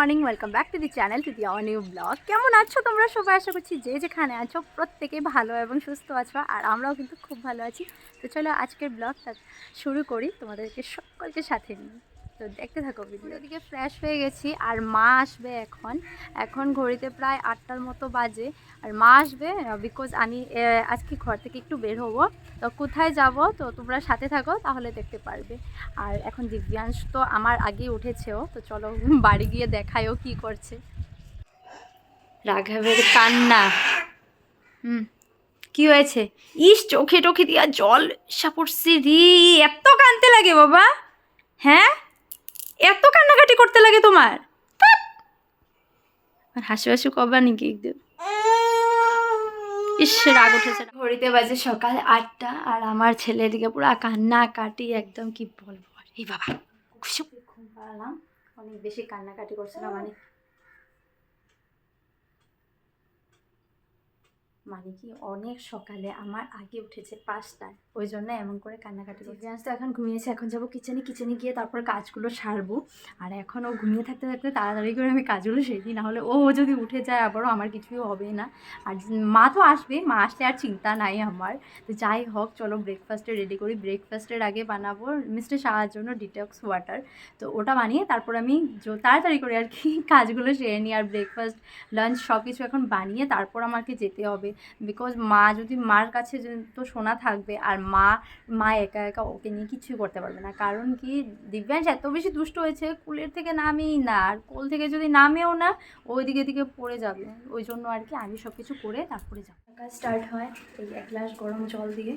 Morning welcome back to the channel to the our new blog কেমন আছো তোমরা? সবাই আশা করছি যে যেখানে আছো, প্রত্যেকে ভালো এবং সুস্থ আছো, আর আমরাও কিন্তু খুব ভালো আছি। তো চলো আজকের ব্লগটা শুরু করি তোমাদেরকে সকলকে সাথে নিয়ে। তো দেখতে থাকো ভিডিও এদিকে ফ্রেশ হয়ে গেছি আর মা আসবে এখন। এখন ঘড়িতে প্রায় আটটার মতো বাজে। আর মা আসবে বিকজ আমি আজকে ঘর থেকে একটু বের হব। তো কোথায় যাব? তো তোমরা সাথে থাকো তাহলে দেখতে পারবে। আর এখন দিব্যাংশ তো আমার আগে উঠেছেও তো চলো বাড়ি গিয়ে দেখায়ও কি করছে। রাঘবের কান্না। হুম। কি হয়েছে? ইস চোখে টোখে দিয়া জল সাপড়ছে রি এত কানতে লাগে বাবা। হ্যাঁ? এত কান্নাকাটি করতে লাগে তোমার? হাসি হাসি কবা নাকি একদম ইস রাগ উঠেছে। ঘড়িতে বাজে সকাল আটটা আর আমার ছেলে দিকে পুরো কান্না কাটি একদম কি বলব। আর। এই বাবা খুশি ঘুম পাড়ালাম অনেক বেশি কান্নাকাটি করছিলাম মানে মানে কি অনেক সকালে আমার আগে উঠেছে পাঁচটায়। ওই জন্য এমন করে কান্নাকাটি করছে। তো এখন ঘুমিয়েছে, এখন যাব কিচেনে। কিচেনে গিয়ে তারপর কাজগুলো সারবো। আর এখন ও ঘুমিয়ে থাকতে থাকতে তাড়াতাড়ি করে আমি কাজগুলো সেরি না হলে ও যদি উঠে যায় আবারও আমার কিছুই হবে না। আর মা তো আসবে, মা আসলে আর চিন্তা নাই আমার। তো যাই হোক, চলো ব্রেকফাস্টে রেডি করি। ব্রেকফাস্টের আগে বানাবো মিস্টার শাহার জন্য ডিটক্স ওয়াটার তো ওটা বানিয়ে তারপর আমি তাড়াতাড়ি করে আর কি কাজগুলো সেরে নিই। আর ব্রেকফাস্ট লাঞ্চ সব কিছু এখন বানিয়ে তারপর আমাকে যেতে হবে। বিকজ মা যদি মার কাছে তো শোনা থাকবে, আর মা মা একা একা ওকে নিয়ে কিছুই করতে পারবে না। কারণ কি, দিব্যাংশ এত বেশি দুষ্ট হয়েছে, কুলের থেকে নামেই না। আর কোল থেকে যদি নামেও না ওই দিকে পড়ে যাবে। ওই জন্য আর কি আমি সব কিছু করে তারপরে যাব। কাজ স্টার্ট হয় এই এক গ্লাস গরম জল দিয়ে।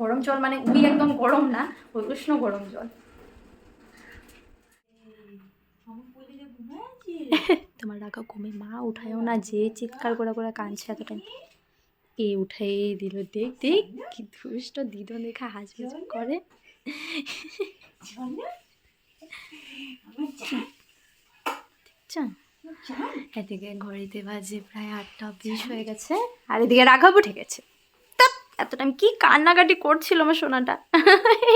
গরম জল মানে ওই একদম গরম না, ওই উষ্ণ গরম জল। তোমার রাখা ঘুমে মা উঠায়ও না যে চিৎকার করে করে কাঁদছে এতটা এ উঠাই দিল? দেখ দেখ, কি দুষ্ট দিদন দেখা হাসি করে? এদিকে ঘড়িতে বাজে প্রায় আটটা বিশ হয়ে গেছে, আর এদিকে রাঘব উঠে গেছে। এত টাইম কি কান্নাকাটি করছিল আমার সোনাটা?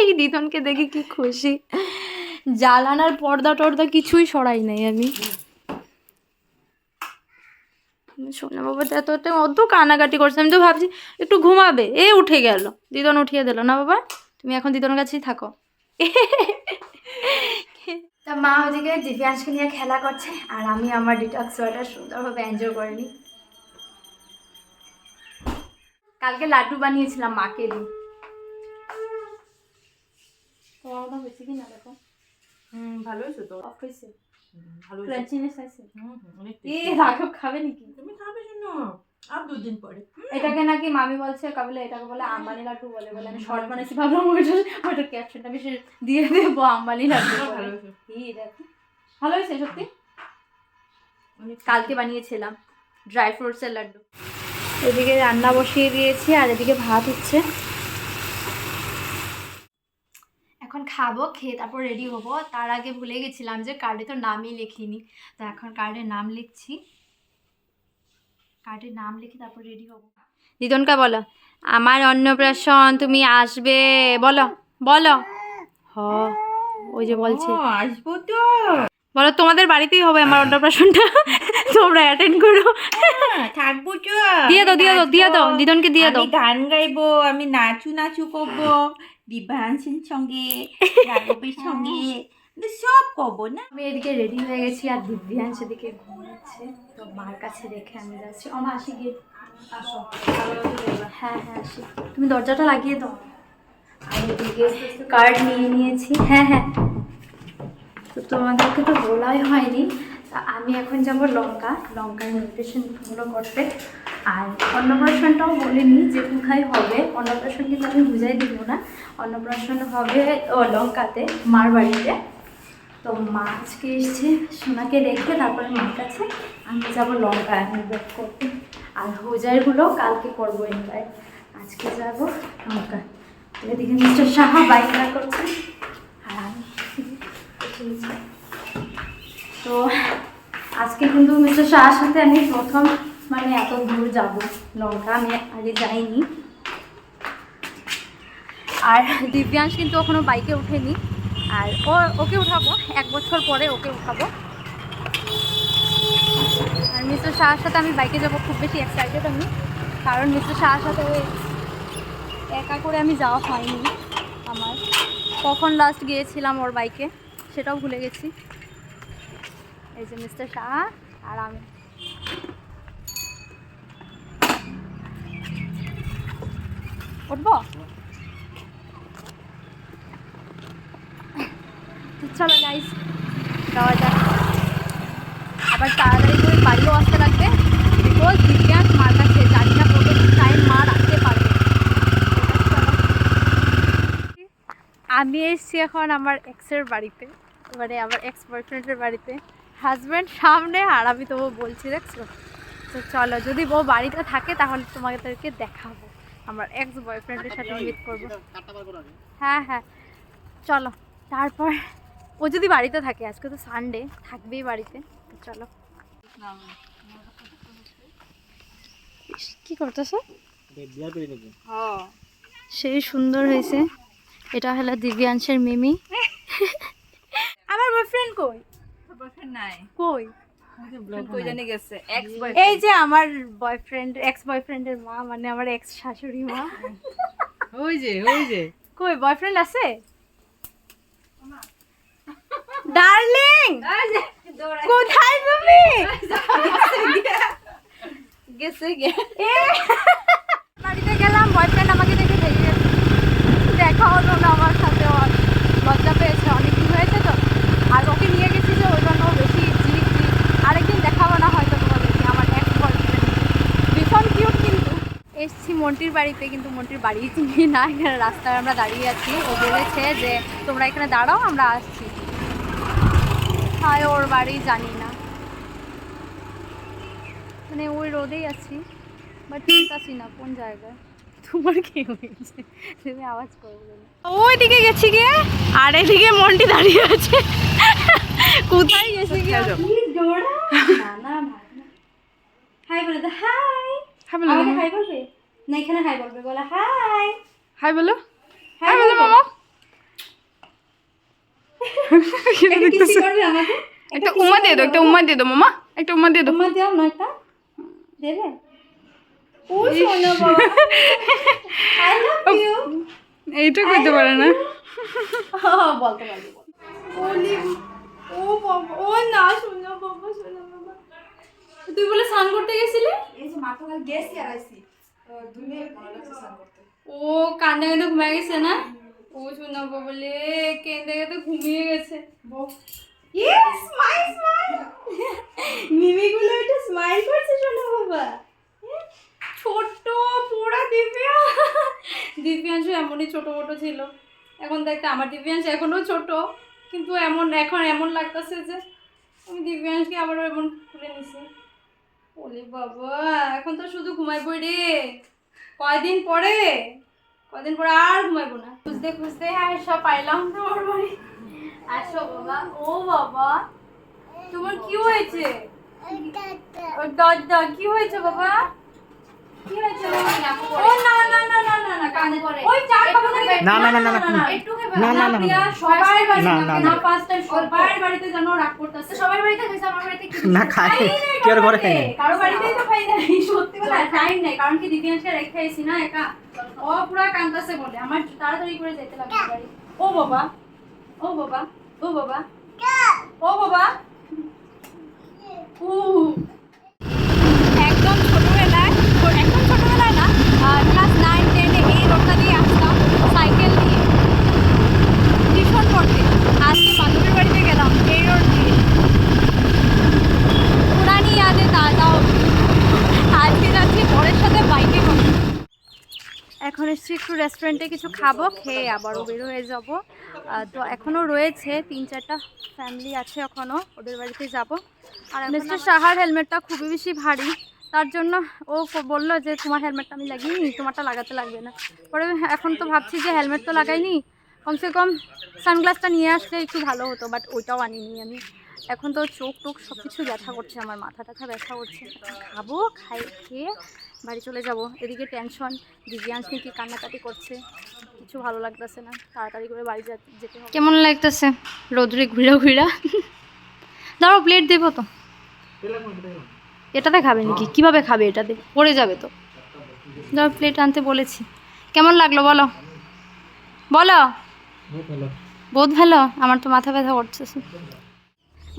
এই দিদনকে দেখে কি খুশি। জ্বালানার পর্দা টর্দা কিছুই সরাই নাই আমি। সোনা বাবা তো এত অত কান্নাকাটি করছে। আমি তো ভাবছি একটু ঘুমাবে। এ উঠে গেল। দিদন উঠিয়ে দিল। না বাবা তুমি এখন দিদনের কাছেই থাকো। তা মা ওদিকে দিব্যাংশকে নিয়ে খেলা করছে আর আমি আমার ডিটক্স ওয়াটার সুন্দরভাবে এনজয় করে নিই। কালকে লাড্ডু বানিয়েছিলাম মাকে দিই তোমার মতো হয়েছে কি না দেখো? হুম ভালো হয়েছে তো। অফ হয়েছে। ভালো ক্রাঞ্চিনেস আছে। হুম, হুম, অনেক এ রাঘব খাবে নাকি? আর দুদিন পরে। এটাকে নাকি মামি বলছে কাবলে এটাকে বলে আম্বানি লাড্ডু বলে বলে আমি শর্ট বানাইছি ভাবলাম ওইটা ওইটার ক্যাপশনটা আমি দিয়ে দেবো আম্বানি লাড্ডু ভালো হয়েছে। ভালো হয়েছে সত্যি? কালকে বানিয়েছিলাম ড্রাই ফ্রুটসের লাড্ডু। এদিকে রান্না বসিয়ে দিয়েছি আর এদিকে ভাত হচ্ছে। এখন খাব খেয়ে তারপর রেডি হব। তার আগে ভুলে গেছিলাম যে কার্ডে তো নামই লিখিনি। তো এখন কার্ডে নাম লিখছি। কার্ডে নাম লিখে তারপর রেডি হব। দিদনকা বলো। আমার অন্নপ্রাশন তুমি আসবে। বলো বলো। হ ওই যে বলছে। আসব তো। বলো তোমাদের বাড়িতেই হবে আমার অন্নপ্রাশনটা। তোমরা অ্যাটেন্ড করো। হ্যাঁ, থাকব তো। দিয়ে দাও দিয়ে দাও দিয়ে দাও। দিদনকে দিয়ে দাও। আমি গান গাইবো আমি নাচু নাচু করব। দিব্যাংশের সঙ্গে রাঘবের সঙ্গে। সব করব না? আমি এদিকে রেডি হয়ে গেছি আর দিব্যাংশ এদিকে ঘুমাচ্ছে। তো মার কাছে রেখে আমি যাচ্ছি। আমার আসি গিয়ে। হ্যাঁ হ্যাঁ আসি। তুমি দরজাটা লাগিয়ে দাও। আর এদিকে কার্ড নিয়ে নিয়েছি। হ্যাঁ হ্যাঁ। তো তোমাদেরকে তো বলাই হয়নি। আমি এখন যাব লঙ্কা। লঙ্কার ইনভিটেশনগুলো করতে আর অন্নপ্রাশনটাও বলিনি যে কোথায় হবে। অন্নপ্রাশন কিন্তু আমি বুঝাই দিব না। অন্নপ্রাশন হবে, ও লঙ্কাতে, মার বাড়িতে। তো মা আজকে এসছে সোনাকে রেখে তারপরে মার কাছে। আমি যাব লঙ্কা ইনভাইট করতে। আর হোজারগুলো কালকে করব ইনভাইট আজকে যাব লঙ্কা। এদিকে মিস্টার সাহা বাইক বার করছে। আর আমি। তো আজকে কিন্তু মিস্টার শাহর সাথে আমি প্রথম মানে এত দূর যাব লঙ্কা, আমি আগে যাইনি। আর দিব্যাংশ কিন্তু ওখানে বাইকে ওঠেনি। আর ও, ওকে উঠাবো। এক বছর পরে ওকে উঠাবো। আর মিস্টার শাহর সাথে আমি বাইকে যাব, খুব বেশি এক্সাইটেড আমি। কারণ মিস্টার শাহর সাথে একা করে আমি যাওয়া হয়নি আমার। কখন লাস্ট গিয়েছিলাম ওর বাইকে, সেটাও ভুলে গেছি। এই যে মিস্টার শাহ আর আমি। উঠবো? চলো গাইস যাওয়া যাক। আবার তাড়াতাড়ি করে বাড়িও আসতে লাগবে। বিকজ বিজ্ঞান মার কাছে জানি না কত টাইম মা রাখতে পারবে। আমি এসেছি এখন আমার এক্সের বাড়িতে মানে আমার এক্স বয়ফ্রেন্ডের বাড়িতে। হাজব্যান্ড সামনে, আর আমি তো বলছি, দেখছ? তো চলো, যদি ও বাড়িতে থাকে, তাহলে তোমাদেরকে দেখাবো। আমার এক্স বয়ফ্রেন্ডের সাথে মিট করব। হ্যাঁ হ্যাঁ। চলো, তারপর ও যদি বাড়িতে থাকে আজকে তো সানডে থাকবেই বাড়িতে চলো। কি করতেছো? সেই সুন্দর হয়েছে। এটা হলো দিব্যাংশের মিমি। আমার বয়ফ্রেন্ড কই? বয়ফ্রেন্ড নাই কই? কই গেছে এক্স এই যে আমার বয়ফ্রেন্ড এক্স বয়ফ্রেন্ডের মা মানে আমার এক্স শাশুড়ি মা। ওই যে ওই যে। কই বয়ফ্রেন্ড আছে? ডার্লিং কোথায় তুমি? গেছে গে বাড়িতে গেলাম বয়ফ্রেন্ড আমাকে দেখে ভেঙে গেছে। দেখা হলো না আমার সাথে ওর লজ্জা পেয়েছে অনেক দিন হয়েছে তো? আর ওকে নিয়ে গেছি যে ওই জন্য বেশি জিক জিক আরেকদিন দেখাবো না হয়তো তোমাদেরকে আমার এক বয়ফ্রেন্ড ভীষণ কিউট কিন্তু। এসছি মন্টির বাড়িতে কিন্তু মন্টির বাড়ি চিনি না এখানে রাস্তায় আমরা দাঁড়িয়ে আছি। ও বলেছে যে তোমরা এখানে দাঁড়াও আমরা আসছি। হয় ওর বাড়ি জানি না। মানে ওই রোদেই আছি বাট আছি না কোন জায়গায়? তোমার কি হয়েছে? তুমি আওয়াজ করবে ওইদিকে গেছি গিয়ে আর এদিকে মন্টি দাঁড়িয়ে আছে। কোথায় গেছি গিয়ে? হাই বলে দে হাই হাই বলো হাই বলবে? না এখানে হাই বলবে বলে হাই হাই বলো। হাই বলো। মামা। একটা কিসি করবে আমাকে একটা দিয়ে দাও একটা উম্মা দিয়ে দাও মামা। একটা উম্মা দিয়ে দাও। তোমার দাও না একটা দেবে? ও শোনো বাবা। আই লাভ ইউ এইটা করতে পারে না। বলতে পারব ও বাবা ও না শোনো বাবা শোনো বাবা। তুই বলে স্নান করতে গেছিলি? ও কান্দে কান্দে ঘুমিয়ে গেছে না? ও শোনো বাবা বলে কেঁদে কেঁদে ঘুমিয়ে গেছে। ইয়েস স্মাইল স্মাইল মিমিগুলো একটু স্মাইল করছে শোনো বাবা। ছোট্ট পোড়া দিব্যা। দিব্যাংশ এমনই ছোট মোটো ছিল। এখন দেখতে আমার দিব্যাংশ এখনও ছোট কিন্তু এমন এখন এমন লাগতেছে যে আমি দিব্যাংশকে আবার এমন খুলে নিছি। ওলে বাবা এখন তো শুধু ঘুমাইবই রে। কয়দিন পরে? কয়দিন পর আর ঘুমাইবো না খুঁজতে খুঁজতে আর সব পাইলাম তো ওর বাড়ি আসো বাবা ও বাবা তোমার কি হয়েছে ও দাদা কি হয়েছে বাবা কি হয়েছে ও না না না না না না কানে পড়ে ওই চার পাতা থেকে না, না, না, না, না, একটু না, না, না, না, প্রিয়া, বাড়িতে না, না, না না। ফার্স্ট টাইম সবার বাড়িতে যেন রাগ করতেছে সবার বাড়িতে খাইছে আমার বাড়িতে কি না খাই খাই কেউ ঘরে বাড়িতে। খাই কারও বাড়িতেই তো খাই নাই সত্যি কথা টাইম নাই কারণ কি দিদিয়ানকে রেখে আইছি না একা ও পুরা কান্দাছে বলে। আমার তাড়াতাড়ি করে যেতে লাগবে বাড়ি? ও বাবা ও বাবা ও বাবা ও বাবা। উ একদম ছোটবেলায় ও- একদম ছোটবেলায় না ক্লাস নাইন টেনে এই রোডটা দিয়ে আসতাম সাইকেল নিয়ে টিউশন পড়তে আজকে বান্ধবীর বাড়িতে গেলাম এই রোড দিয়ে পুরানি ইয়াদে তাজা হবে আজকে যাচ্ছি বরের সাথে বাইকে করে এখন এসছি একটু রেস্টুরেন্টে কিছু খাব খেয়ে আবারও বের হয়ে যাব। তো এখনও রয়েছে তিন চারটা ফ্যামিলি আছে এখনও ওদের বাড়িতে যাব। আর মিস্টার সাহার হেলমেটটা খুবই বেশি ভারী। তার জন্য ও বলল যে তোমার হেলমেটটা আমি লাগিয়ে নি তোমারটা লাগাতে লাগবে না। পরে এখন তো ভাবছি যে হেলমেট তো লাগাইনি। কমসে কম সানগ্লাসটা নিয়ে আসলে একটু ভালো হতো বাট ওইটাও আনিনি আমি। এখন তো চোখ টোক সব কিছু ব্যথা করছে আমার মাথা টাথা ব্যথা করছে। খাব খাই খেয়ে বাড়ি চলে যাব। এদিকে টেনশন দিব্যাংশ নাকি কান্নাকাটি করছে। কিছু ভালো লাগতেছে না। তাড়াতাড়ি করে বাড়ি যেতে হবে। কেমন লাগতেছে? রোদ্রে ঘুরা ঘুরা। দাঁড়াও প্লেট দেবো তো। এটাতে খাবে নাকি? কীভাবে খাবে এটাতে? পড়ে যাবে তো। দাঁড়াও প্লেট আনতে বলেছি। কেমন লাগল বলো? বলো। বহুত ভালো। আমার তো মাথা ব্যথা করছে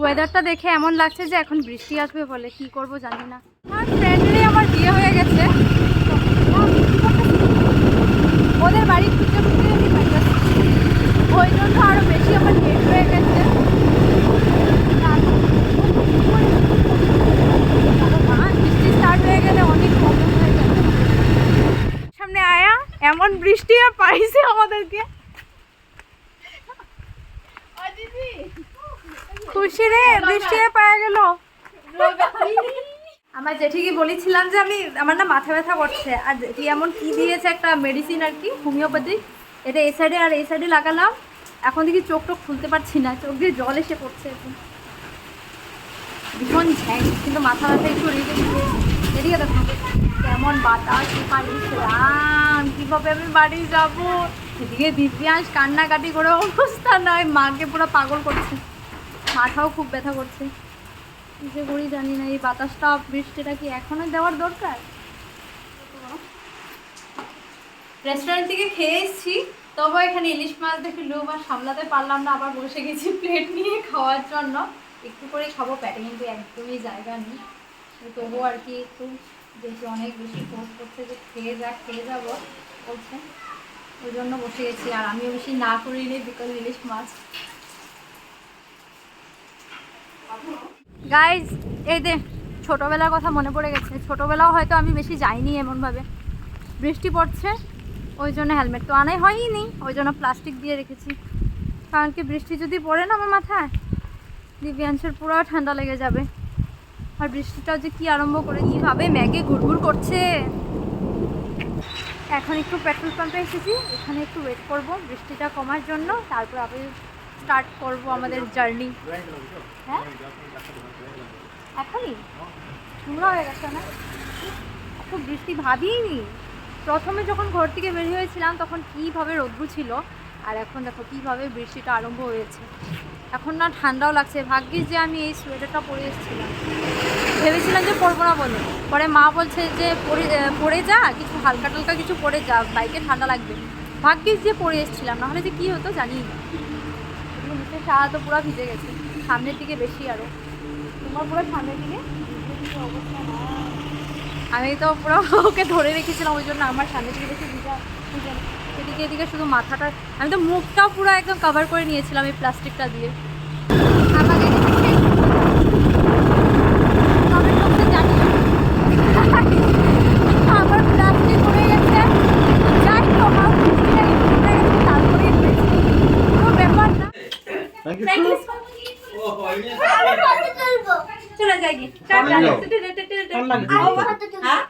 ওয়েদারটা দেখে এমন লাগছে যে এখন বৃষ্টি আসবে বলে কি করব জানি না। বিয়ে হয়ে গেছে। ওদের বাড়ি খুঁজতে খুঁজতে আমি পাইতেছি ওই জন্য আরও বেশি আমার লেট হয়ে গেছে। সামনে আয়া, এমন বৃষ্টি পাইছে আমাদেরকে। খুশি রে, বৃষ্টি পাওয়া গেল। আমার জেঠিকে বলেছিলাম যে আমি, আমার না মাথা ব্যথা করছে। আর জেঠি এমন কি দিয়েছে একটা মেডিসিন আর কি হোমিওপ্যাথি এটা এই সাইডে আর এই সাইডে লাগালাম। এখন দেখি চোখ টোক খুলতে পারছি না, চোখ দিয়ে জল এসে পড়ছে এখন। ভীষণ ঝ্যাং কিন্তু মাথা ব্যথা একটু রেগে এদিকে দেখো, কেমন বাতাস রাম কীভাবে আমি বাড়ি যাব? এদিকে দিব্যাংশ কান্নাকাটি করে অবস্থা নয়, মাকে পুরো পাগল করছে। মাথাও খুব ব্যথা করছে। কিসে করি জানি না, এই বাতাসটা, বৃষ্টিটা কি এখনও দেওয়ার দরকার? রেস্টুরেন্ট থেকে খেয়ে এসেছি, তবে এখানে ইলিশ মাছ দেখে লোভ আর সামলাতে পারলাম না, আবার বসে গেছি প্লেট নিয়ে খাওয়ার জন্য। একটু করে খাব প্যাটে কিন্তু একদমই জায়গা নেই। তো তবুও আর কি একটু, যেহেতু অনেক বেশি ফোর্স করছে যে খেয়ে যা খেয়ে যাব, বলছে। ওই জন্য বসে গেছি, আর আমিও বেশি না করিনি বিকজ ইলিশ মাছ। গাইজ এই দে ছোটোবেলার কথা মনে পড়ে গেছে। ছোটোবেলাও হয়তো আমি বেশি যাইনি এমনভাবে। বৃষ্টি পড়ছে, ওই জন্য হেলমেট তো আনাই হয়নি ওই জন্য প্লাস্টিক দিয়ে রেখেছি। কারণ কি বৃষ্টি যদি পড়ে না আমার মাথায়, দিব্যাংশের পুরো ঠান্ডা লেগে যাবে। আর বৃষ্টিটাও যে কি আরম্ভ করে কীভাবে ম্যাগে ঘুরঘুর করছে। এখন একটু পেট্রোল পাম্পে এসেছি, এখানে একটু ওয়েট করব, বৃষ্টিটা কমার জন্য, তারপর আবার স্টার্ট করব আমাদের জার্নি হ্যাঁ? এখনই? নোংরা হয়ে গেছে না? এত বৃষ্টি ভাবিনি প্রথমে যখন ঘর থেকে বেরিয়ে হয়েছিলাম, তখন কীভাবে রোদ্রু ছিল, আর এখন দেখো কীভাবে বৃষ্টিটা আরম্ভ হয়েছে। এখন না ঠান্ডাও লাগছে। ভাগ্যিস যে আমি এই সোয়েটারটা পরে এসেছিলাম। ভেবেছিলাম যে পরবো না বলে। পরে মা বলছে যে, পরে পরে যা, কিছু হালকা টালকা কিছু পরে যা, বাইকে ঠান্ডা লাগবে। ভাগ্যিস যে পরে এসেছিলাম। নাহলে যে কী হতো জানি না। এগুলো নিচে সারা তো পুরো ভিজে গেছে। সামনের দিকে বেশি আরও তোমার পুরো সামনের দিকে? আমি তো পুরো ওকে ধরে রেখেছিলাম, ওই জন্য আমার সামনের দিকে বেশি ভিজা ভিজে না। এদিকে এদিকে শুধু মাথাটা আমি তো মুখটা পুরো একদম কভার করে নিয়েছিলাম এই প্লাস্টিকটা দিয়ে আমাকে comment box এ জানিও। আমার প্লাস্টিক পড়ে গেছে যাই হোক আমার বৃষ্টিটা একটু পড়ে গেছে তারপরেই হয়েছে কোনো ব্যাপার না Thank you. Thank you so much. চলে যাই গিয়ে।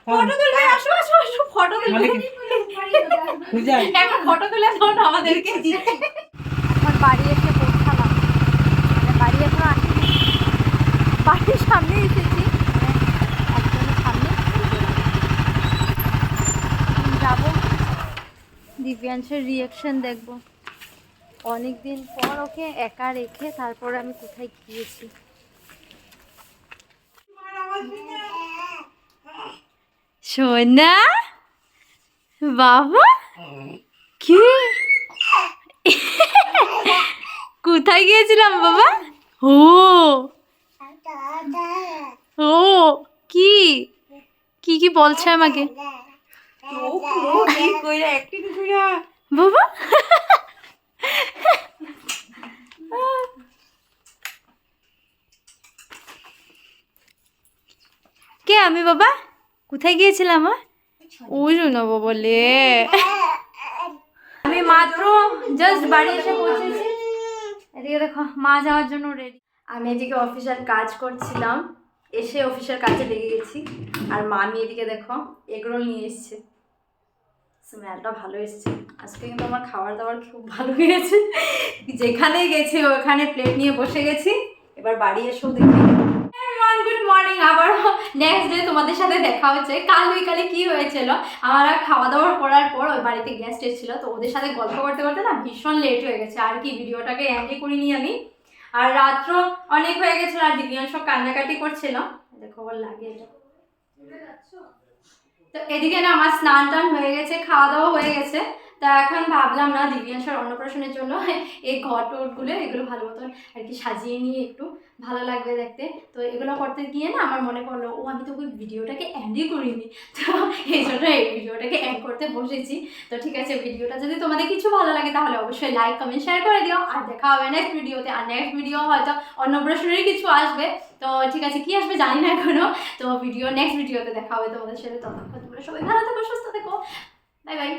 ফটো তুলবে। আসো আসো আসো ফটো তুলবে। এখন ফটো তুলে আমাদেরকে। এখন বাড়ি এসে পৌঁছালাম। মানে বাড়ি এখন আসিনি। বাড়ির সামনে এসেছি। মানে সামনে। যাব। দিব্যাংশের রিয়াকশন দেখব। অনেকদিন পর ওকে একা রেখে তারপরে আমি কোথায় গিয়েছি। সোনা? বাবা? কি? কোথায় গিয়েছিলাম বাবা? ও। ও কি? কি কি বলছে আমাকে? বাবা কে আমি বাবা? কোথায় গিয়েছিলাম? ওই জন্য বলে। আমি মাত্র জাস্ট বাড়ি এসে পৌঁছেছি। এদিকে দেখো, মা যাওয়ার জন্য রেডি আমি এদিকে অফিসের কাজ করছিলাম। এসে অফিসের কাজে লেগে গেছি। আর মা আমি এদিকে দেখো, এগরোল নিয়ে এসছে। স্মেলটা ভালো এসছে। আজকে কিন্তু আমার খাবার দাবার খুব ভালো হয়েছে। যেখানে গেছি, ওখানে প্লেট নিয়ে বসে গেছি। এবার বাড়ি এসেও দেখি। গুড মর্নিং আবার নেক্সট ডে তোমাদের সাথে দেখা হচ্ছে। কাল বিকালে কি হয়েছিল? আমরা খাওয়া দাওয়া করার পর ওই বাড়িতে গেস্ট তো ওদের সাথে গল্প করতে করতে না ভীষণ লেট হয়ে গেছে। আর কি ভিডিওটাকে এন্ডে করিনি আমি। আর রাত্র অনেক হয়ে গেছিল, আর সব কান্নাকাটি করছিল। লাগে তো এদিকে না আমার স্নান টান হয়ে গেছে, খাওয়া দাওয়া হয়ে গেছে। তা এখন ভাবলাম না দিব্যাংশার অন্নপ্রাশনের জন্য এই ঘট টটগুলো এগুলো ভালো মতন আর কি সাজিয়ে নিয়ে একটু ভালো লাগবে দেখতে। তো এগুলো করতে গিয়ে না আমার মনে পড়ল, ও, আমি তো ওই ভিডিওটাকে অ্যান্ডই করিনি। তো এই জন্য এই ভিডিওটাকে অ্যাড করতে বসেছি। তো ঠিক আছে, ভিডিওটা যদি তোমাদের কিছু ভালো লাগে তাহলে অবশ্যই লাইক কমেন্ট শেয়ার করে দিও। আর দেখা হবে নেক্সট ভিডিওতে আর নেক্সট ভিডিও হয়তো অন্নপ্রাশনেরই কিছু আসবে। তো ঠিক আছে, কি আসবে জানি না এখনও। তো ভিডিও নেক্সট ভিডিওতে দেখা হবে তোমাদের সাথে। ততক্ষণ তোমরা সবাই ভালো থেকো, সুস্থ থেকো। Bye bye